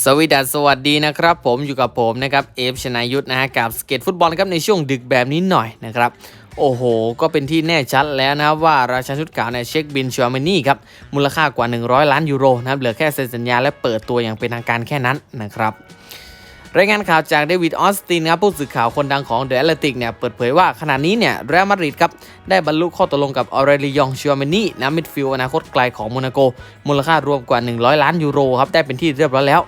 สวัสดีสวัสดีนะครับ ผมอยู่กับผมนะครับเอฟชนายุทธนะฮะกับสเก็ตฟุตบอลครับในช่วงดึกแบบนี้หน่อยนะครับ โอ้โห ก็เป็นที่แน่ชัดแล้วนะว่าราชาชุดขาวในเช็คบินชัวเมนี่ครับ มูลค่ากว่า 100 ล้านยูโรนะครับเหลือแค่เซ็นสัญญาและเปิดตัวอย่างเป็นทางการแค่นั้นนะครับ รายงานข่าวจากเดวิดออสตินครับผู้สื่อข่าวคนดังของเดอะแอตเลติกเนี่ยเปิดเผยว่าขณะนี้เนี่ยเรอัลมาดริดครับได้บรรลุข้อตกลงกับออเรลิยองชัวเมนี่นะมิดฟิลด์อนาคตไกลของโมนาโก มูลค่ารวมกว่า 100 ล้านยูโรครับได้เป็นที่เรียบร้อยแล้ว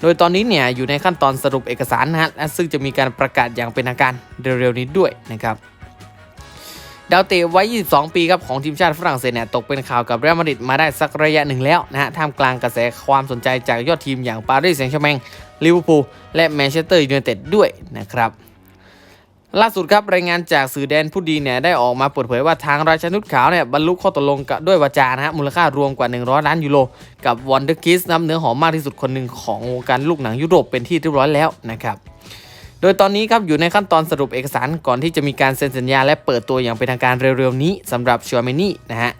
โดยตอนนี้เนี่ยอยู่ในขั้นตอนสรุปเอกสารนะฮะและซึ่งจะมีการประกาศอย่างเป็นทางการเร็วๆนี้ด้วยนะครับ ดาวเตะวัย22 ปีครับของทีมชาติฝรั่งเศสเนี่ยตกเป็นข่าวกับเรอัลมาดริดมาได้สักระยะหนึ่งแล้วนะฮะท่ามกลางกระแสความสนใจจากยอดทีมอย่างปารีสแซงต์แชร์แมงลิเวอร์พูลและแมนเชสเตอร์ยูไนเต็ดด้วยนะครับล่าสุดครับรายงานจากสื่อแดนผู้ดีเนี่ยได้ออกมาเปิดเผยว่าทางราชนุชขาวเนี่ยบรรลุข้อตกลงกับด้วยวาจานะฮะมูลค่ารวมกว่า 100 ล้านยูโรกับวอนเดอร์คิสน้ำเนื้อหอมมากที่สุดคนหนึ่งของวงการลูกหนังยุโรปเป็นที่เรียบร้อยแล้วนะครับ โดยตอนนี้ครับอยู่ในขั้นตอนสรุปเอกสารก่อนที่จะมีการเซ็นสัญญาและเปิดตัวอย่างเป็นทางการเร็วๆนี้สำหรับชัวเมนี่นะฮะ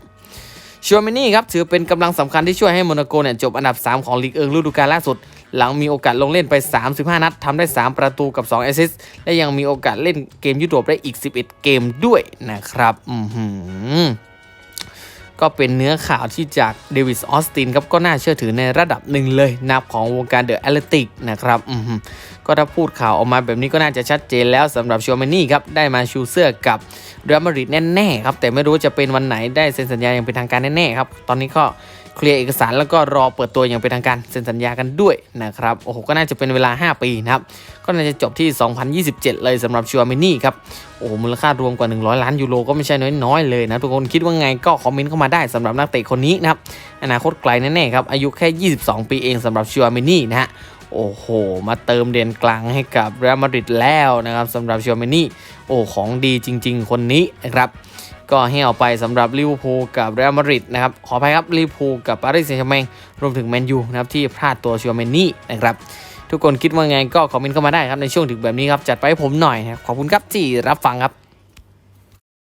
ชัวเมนี่ครับถือเป็นกำลังสำคัญที่ช่วยให้โมนาโกเนี่ยจบอันดับ 3 ของลีกเอิงฤดูกาลล่าสุด หลังมีโอกาสลงเล่นไป 35 นัดทำได้ 3 ประตูกับ 2 แอสซิสต์และยังมีโอกาสเล่นเกมยุโรปได้อีก 11 เกมด้วยนะครับ อือหือ ก็เป็นเนื้อข่าวที่จากเดวิสออสตินครับก็น่าเชื่อถือในระดับหนึ่งเลยนับของวงการเดอะแอตเลติกนะครับก็ถ้าพูดข่าวออกมาแบบนี้ก็น่าจะชัดเจนแล้วสำหรับชัวเมนี่ครับได้มาชูเสื้อกับเรอัลมาดริดแน่ๆครับแต่ไม่รู้จะเป็นวันไหนได้เซ็นสัญญาอย่างเป็นทางการแน่ๆครับตอนนี้ก็ เคลียร์เอกสารแล้วก็รอเปิดตัวอย่างเป็นทางการเซ็นสัญญากันด้วยนะครับโอ้โหก็น่าจะเป็นเวลา 5 ปีนะครับก็น่าจะจบที่ 2027 เลยสำหรับชัวเมนี่ครับโอ้โหมูลค่ารวมกว่า 100 ล้านยูโรก็ไม่ใช่น้อยๆเลยนะทุกคนคิดว่าไงก็คอมเมนต์เข้ามาได้สำหรับนักเตะคนนี้นะครับอนาคตไกลแน่ๆครับอายุแค่ 22 ปีเองสำหรับชัวเมนี่นะฮะโอ้โห มาเติมเด่นกลางให้กับเรอัลมาดริดแล้วนะครับสำหรับชัวเมนี่โอ้ของดีจริง ๆ คนนี้นะครับ ก็ให้เอาไปสำหรับลิเวอร์พูลกับเรอัลมาดริดนะครับขออภัยครับลิเวอร์พูลกับปารีสแซงต์แชร์แมงรวมถึงแมนยูนะครับที่พลาดตัวชัวเมนี่นะครับทุกคนคิดว่าไงก็คอมเมนต์เข้ามาได้ครับในช่วงถึงแบบนี้ครับจัดไปให้ผมหน่อยนะครับขอบคุณครับที่รับฟังครับ